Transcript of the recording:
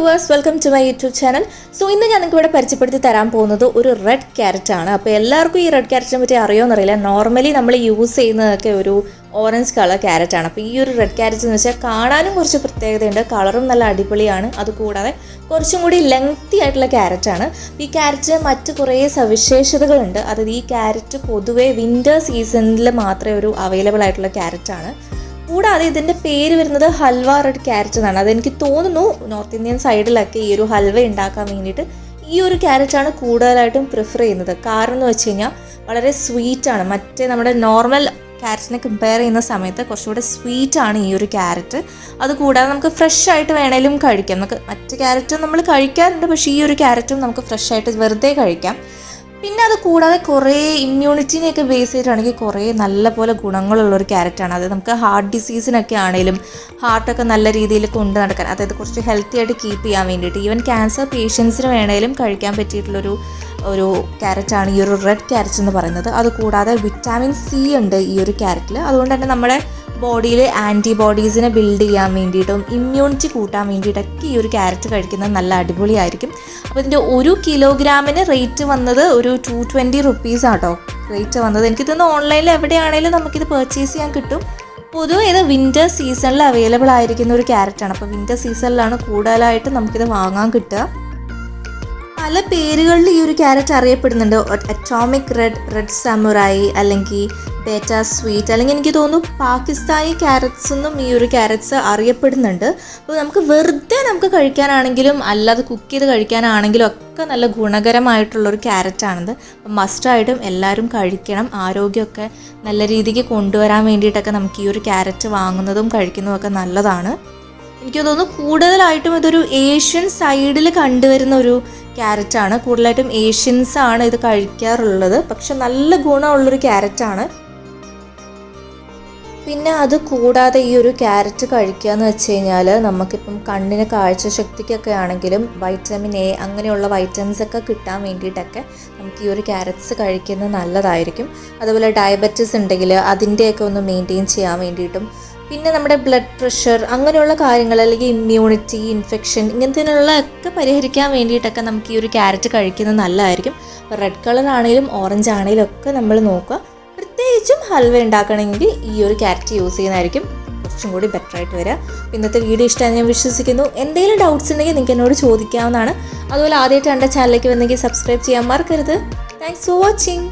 Viewers welcome to my YouTube channel so ഇന്ന് ഞാൻ നിങ്ങൾക്ക് ഇവിടെ പരിചയപ്പെടുത്തി തരാൻ പോകുന്നത് ഒരു റെഡ് ക്യാരറ്റ് ആണ്. അപ്പോൾ എല്ലാവർക്കും ഈ റെഡ് ക്യാരറ്റിനെ പറ്റി അറിയുമെന്നറിയില്ല നോർമലി നമ്മൾ യൂസ് ചെയ്യുന്നതൊക്കെ ഒരു ഓറഞ്ച് കളർ ക്യാരറ്റ് ആണ്. അപ്പോൾ ഈ ഒരു റെഡ് ക്യാരറ്റ് എന്ന് വെച്ചാൽ കാണാനും കുറച്ച് പ്രത്യേകതയുണ്ട്. കളറും നല്ല അടിപൊളിയാണ്. അതുകൂടാതെ കുറച്ചും കൂടി ലെങ്തി ആയിട്ടുള്ള ക്യാരറ്റ് ആണ്. ഈ ക്യാരറ്റിന് മറ്റ് കുറേ സവിശേഷതകളുണ്ട്. അതായത് ഈ ക്യാരറ്റ് പൊതുവേ വിന്റർ സീസണിൽ മാത്രമേ ഒരു അവൈലബിൾ ആയിട്ടുള്ള ക്യാരറ്റ് ആണ്. കൂടാതെ ഇതിന്റെ പേര് വരുന്നത് ഹൽവ റെഡ് ക്യാരറ്റ് എന്നാണ്. അതെനിക്ക് തോന്നുന്നു നോർത്ത് ഇന്ത്യൻ സൈഡിലൊക്കെ ഈ ഒരു ഹൽവ ഉണ്ടാക്കാൻ വേണ്ടിയിട്ട് ഈ ഒരു ക്യാരറ്റാണ് കൂടുതലായിട്ടും പ്രിഫർ ചെയ്യുന്നത്. കാരണം എന്ന് വെച്ച് കഴിഞ്ഞാൽ വളരെ സ്വീറ്റാണ് മറ്റേ നമ്മുടെ നോർമൽ ക്യാരറ്റിനെ കമ്പയർ ചെയ്യുന്ന സമയത്ത് കുറച്ചുകൂടെ സ്വീറ്റാണ് ഈ ഒരു ക്യാരറ്റ് അതുകൂടാതെ നമുക്ക് ഫ്രഷ് ആയിട്ട് വേണേലും കഴിക്കാം. നമുക്ക് മറ്റ് ക്യാരറ്റും നമ്മൾ കഴിക്കാറുണ്ട് പക്ഷേ ഈ ഒരു ക്യാരറ്റും നമുക്ക് ഫ്രഷ് ആയിട്ട് വെറുതെ കഴിക്കാം. പിന്നെ അത് കൂടാതെ കുറേ ഇമ്മ്യൂണിറ്റിനെയൊക്കെ ബേസ് ചെയ്തിട്ടാണെങ്കിൽ കുറേ നല്ല പോലെ ഗുണങ്ങളുള്ള ഒരു ക്യാരറ്റാണ് അത് നമുക്ക് ഹാർട്ട് ഡിസീസിനൊക്കെ ആണെങ്കിലും ഹാർട്ടൊക്കെ നല്ല രീതിയിൽ കൊണ്ട് നടക്കാൻ. അതായത് കുറച്ച് ഹെൽത്തി ആയിട്ട് കീപ്പ് ചെയ്യാൻ വേണ്ടിയിട്ട്. ഈവൻ ക്യാൻസർ പേഷ്യൻസിന് വേണേലും കഴിക്കാൻ പറ്റിയിട്ടുള്ളൊരു ഒരു ക്യാരറ്റാണ് ഈ ഒരു റെഡ് ക്യാരറ്റ് എന്ന് പറയുന്നത്. അത് കൂടാതെ വിറ്റാമിൻ സി ഉണ്ട് ഈ ഒരു ക്യാരറ്റിൽ അതുകൊണ്ട് തന്നെ നമ്മുടെ ബോഡിയിൽ ആന്റിബോഡീസിനെ ബിൽഡ് ചെയ്യാൻ വേണ്ടിയിട്ടും ഇമ്മ്യൂണിറ്റി കൂട്ടാൻ വേണ്ടിയിട്ടൊക്കെ ഈ ഒരു ക്യാരറ്റ് കഴിക്കുന്നത് നല്ല അടിപൊളിയായിരിക്കും. അപ്പോൾ ഇതിന്റെ ഒരു കിലോഗ്രാമിന് റേറ്റ് വന്നത് ഒരു ടു ട്വന്റി റുപ്പീസ് ആട്ടോ. റേറ്റ് വന്നത്. എനിക്ക് തോന്നുന്നു ഓൺലൈനിൽ എവിടെയാണെങ്കിലും നമുക്കിത് പർച്ചേസ് ചെയ്യാൻ കിട്ടും. പൊതുവെ ഇത് വിന്റർ സീസണിൽ അവൈലബിൾ ആയിരിക്കുന്ന ഒരു ക്യാരറ്റാണ് അപ്പോൾ വിന്റർ സീസണിലാണ് കൂടുതലായിട്ട് നമുക്കിത് വാങ്ങാൻ കിട്ടുക. പല പേരുകളിൽ ഈ ഒരു ക്യാരറ്റ് അറിയപ്പെടുന്നുണ്ട്. അറ്റോമിക് റെഡ് റെഡ് സമുറായി അല്ലെങ്കിൽ ബേറ്റ സ്വീറ്റ് അല്ലെങ്കിൽ എനിക്ക് തോന്നുന്നു പാകിസ്ഥാനി ക്യാരറ്റ്സ് എന്നും ഈ ഒരു ക്യാരറ്റ്സ് അറിയപ്പെടുന്നുണ്ട്. അപ്പോൾ നമുക്ക് വെറുതെ നമുക്ക് കഴിക്കാനാണെങ്കിലും അല്ലാതെ കുക്ക് ചെയ്ത് കഴിക്കാനാണെങ്കിലും ഒക്കെ നല്ല ഗുണകരമായിട്ടുള്ള ഒരു ക്യാരറ്റാണിത് അപ്പം മസ്റ്റായിട്ടും എല്ലാവരും കഴിക്കണം. ആരോഗ്യമൊക്കെ നല്ല രീതിക്ക് കൊണ്ടുവരാൻ വേണ്ടിയിട്ടൊക്കെ നമുക്ക് ഈ ഒരു ക്യാരറ്റ് വാങ്ങുന്നതും കഴിക്കുന്നതും നല്ലതാണ്. എനിക്ക് തോന്നുന്നു കൂടുതലായിട്ടും ഇതൊരു ഏഷ്യൻ സൈഡിൽ കണ്ടുവരുന്ന ഒരു ക്യാരറ്റാണ്. കൂടുതലായിട്ടും ഏഷ്യൻസ് ആണ് ഇത് കഴിക്കാറുള്ളത്. പക്ഷെ നല്ല ഗുണമുള്ളൊരു ആണ് പിന്നെ അത് കൂടാതെ ഈ ഒരു ക്യാരറ്റ് കഴിക്കുക എന്ന് വെച്ച് കഴിഞ്ഞാൽ നമുക്കിപ്പം കണ്ണിന് കാഴ്ചശക്തിക്കൊക്കെ ആണെങ്കിലും വൈറ്റമിൻ എ അങ്ങനെയുള്ള വൈറ്റമിൻസ് ഒക്കെ കിട്ടാൻ വേണ്ടിയിട്ടൊക്കെ നമുക്ക് ഈ ഒരു ക്യാരറ്റ്സ് കഴിക്കുന്നത് നല്ലതായിരിക്കും. അതുപോലെ ഡയബറ്റിസ് ഉണ്ടെങ്കിൽ അതിന്റെയൊക്കെ ഒന്ന് മെയിന്റെയിൻ ചെയ്യാൻ വേണ്ടിയിട്ടും പിന്നെ നമ്മുടെ ബ്ലഡ് പ്രഷർ അങ്ങനെയുള്ള കാര്യങ്ങൾ അല്ലെങ്കിൽ ഇമ്മ്യൂണിറ്റി ഇൻഫെക്ഷൻ ഇങ്ങനത്തിനുള്ള ഒക്കെ പരിഹരിക്കാൻ വേണ്ടിയിട്ടൊക്കെ നമുക്ക് ഈ ഒരു ക്യാരറ്റ് കഴിക്കുന്നത് നല്ലതായിരിക്കും. റെഡ് കളർ ആണെങ്കിലും ഓറഞ്ച് ആണെങ്കിലും ഒക്കെ നമ്മൾ നോക്കുക. പ്രത്യേകിച്ചും ഹൽവ ഉണ്ടാക്കണമെങ്കിൽ ഈ ഒരു ക്യാരറ്റ് യൂസ് ചെയ്യുന്നതായിരിക്കും കുറച്ചും കൂടി ബെറ്റർ ആയിട്ട് വരിക. ഇന്നത്തെ വീഡിയോ ഇഷ്ടമായി ഞാൻ വിശ്വസിക്കുന്നു. എന്തെങ്കിലും ഡൗട്ട്സ് ഉണ്ടെങ്കിൽ നിങ്ങൾക്ക് എന്നോട് ചോദിക്കാവുന്നതാണ്. അതുപോലെ ആദ്യമായിട്ട് എന്റെ ചാനലിലേക്ക് വന്നെങ്കിൽ സബ്സ്ക്രൈബ് ചെയ്യാൻ മറക്കരുത്. Thanks for watching